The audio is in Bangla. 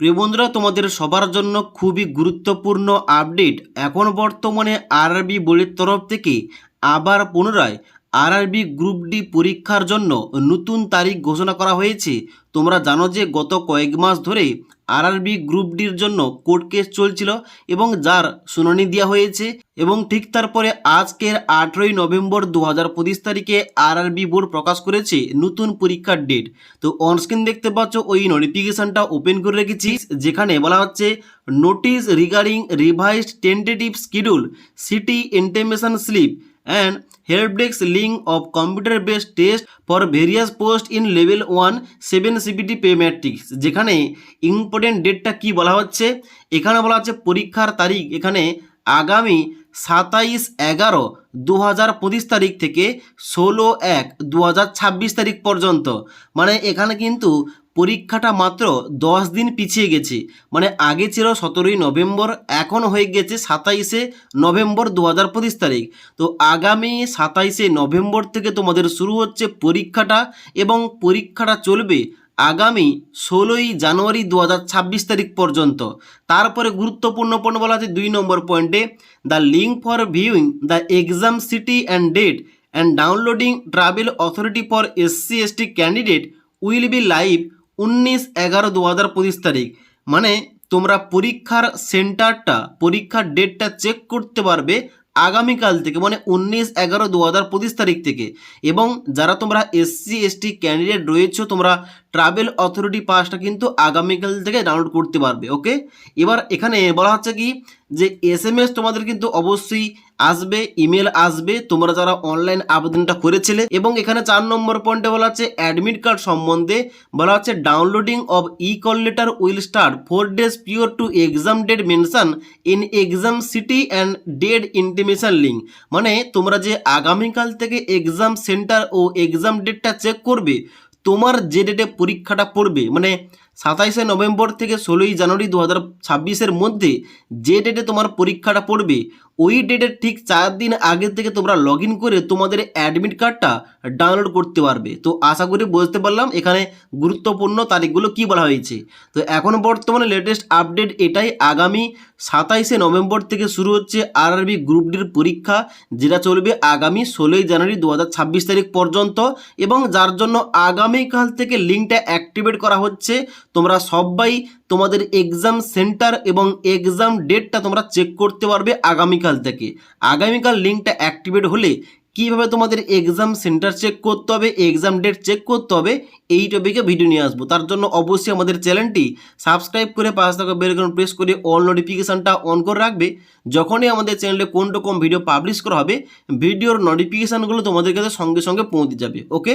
প্রিয় বন্ধুরা, তোমাদের সবার জন্য খুবই গুরুত্বপূর্ণ আপডেট এখন বর্তমানে আরআরবি বোর্ডের তরফ থেকে আবার পুনরায় আরআরবি গ্রুপ ডি পরীক্ষার জন্য নতুন তারিখ ঘোষণা করা হয়েছে। তোমরা জানো যে গত কয়েক মাস ধরে আরআরবি গ্রুপ ডির জন্য কোর্ট কেস চলছিল এবং যার শুনানি দেওয়া হয়েছে এবং ঠিক তারপরে আজকের আঠেরোই নভেম্বর দু হাজার পঁচিশ তারিখে আরআরবি বোর্ড প্রকাশ করেছে নতুন পরীক্ষার ডেট তো অনস্ক্রিন দেখতে পাচ্ছ ওই নোটিফিকেশনটা ওপেন করে রেখেছি, যেখানে বলা হচ্ছে notice regarding revised tentative schedule city intimation slip help desk link of computer based test for various post in level one seven CBT pay matrix যেখানে ইম্পর্টেন্ট ডেটটা কি বলা হচ্ছে? এখানে বলা হচ্ছে পরীক্ষার তারিখ। এখানে আগামী সাতাইশ এগারো দু হাজার পঁচিশ তারিখ থেকে ষোলো এক দু হাজার ছাব্বিশ তারিখ পর্যন্ত। মানে এখানে কিন্তু পরীক্ষাটা মাত্র দশ দিন পিছিয়ে গেছে। মানে আগে ছিল সতেরোই নভেম্বর, এখন হয়ে গেছে সাতাইশে নভেম্বর দু হাজার পঁচিশ তারিখ। তো আগামী সাতাইশে নভেম্বর থেকে তোমাদের শুরু হচ্ছে পরীক্ষাটা এবং পরীক্ষাটা চলবে আগামী ষোলোই জানুয়ারি দু হাজার ছাব্বিশ তারিখ পর্যন্ত। তারপরে গুরুত্বপূর্ণ পয়েন্ট বলা আছে দুই নম্বর পয়েন্টে the link for viewing, the exam city and date, and downloading travel authority for SC ST candidate will be live উনিশ এগারো দু হাজার তারিখ। মানে তোমরা পরীক্ষার সেন্টারটা, পরীক্ষার ডেটটা চেক করতে পারবে আগামীকাল থেকে মানে উনিশ এগারো দু হাজার পঁচিশ তারিখ থেকে, এবং যারা তোমরা এসসি এসটি ক্যান্ডিডেট রয়েছো, তোমরা ট্রাভেল অথরিটি পাসটা কিন্তু আগামীকাল থেকে ডাউনলোড করতে পারবে ওকে এবার এখানে বলা হচ্ছে কি, যে এস এম এস তোমাদের কিন্তু অবশ্যই আসবে, ইমেল আসবে, তোমরা যারা অনলাইন আবেদনটা করেছিলে এবং এখানে চার নম্বর পয়েন্টে বলা হচ্ছে অ্যাডমিট কার্ড সম্বন্ধে, বলা হচ্ছে downloading of e call letter will start four days prior to exam date mention in exam city and date intimation link মানে তোমরা যে আগামীকাল থেকে এক্সাম সেন্টার ও এক্সাম ডেটটা চেক করবে, তোমার যে ডেটে পরীক্ষাটা পড়বে মানে সাতাইশে নভেম্বর থেকে ষোলোই জানুয়ারি দু হাজার ছাব্বিশের মধ্যে যে ডেটে তোমার পরীক্ষাটা পড়বে, ওই ডেটের ঠিক চার দিন আগে থেকে তোমরা লগ করে তোমাদের অ্যাডমিট কার্ডটা ডাউনলোড করতে পারবে। তো আশা করি বুঝতে পারলাম এখানে গুরুত্বপূর্ণ তারিখগুলো কি বলা হয়েছে। তো এখন বর্তমানে লেটেস্ট আপডেট এটাই, আগামী সাতাইশে নভেম্বর থেকে শুরু হচ্ছে আর আরআরবি গ্রুপ ডির পরীক্ষা, যেটা চলবে আগামী ষোলোই জানুয়ারি দু হাজার ছাব্বিশ তারিখ পর্যন্ত এবং যার জন্য আগামীকাল থেকে লিঙ্কটা অ্যাক্টিভেট করা হচ্ছে। তোমরা সবাই তোমাদের এক্সাম সেন্টার এবং এক্সাম ডেটটা তোমরা চেক করতে পারবে আগামীকাল থেকে। আগামীকাল লিঙ্কটা অ্যাক্টিভেট হলে কীভাবে তোমাদের এক্সাম সেন্টার চেক করতে হবে এক্সাম ডেট চেক করতে হবে, এই টপিকে ভিডিও নিয়ে আসব। তার জন্য অবশ্যই আমাদের চ্যানেলটি সাবস্ক্রাইব করে পাশে থাকা বেলকন প্রেস করে অল নোটিফিকেশানটা অন করে রাখবে। যখনই আমাদের চ্যানেলে কোন রকম ভিডিও পাবলিশ করা হবে ভিডিওর নোটিফিকেশানগুলো তোমাদের কাছে সঙ্গে সঙ্গে পৌঁছে যাবে ওকে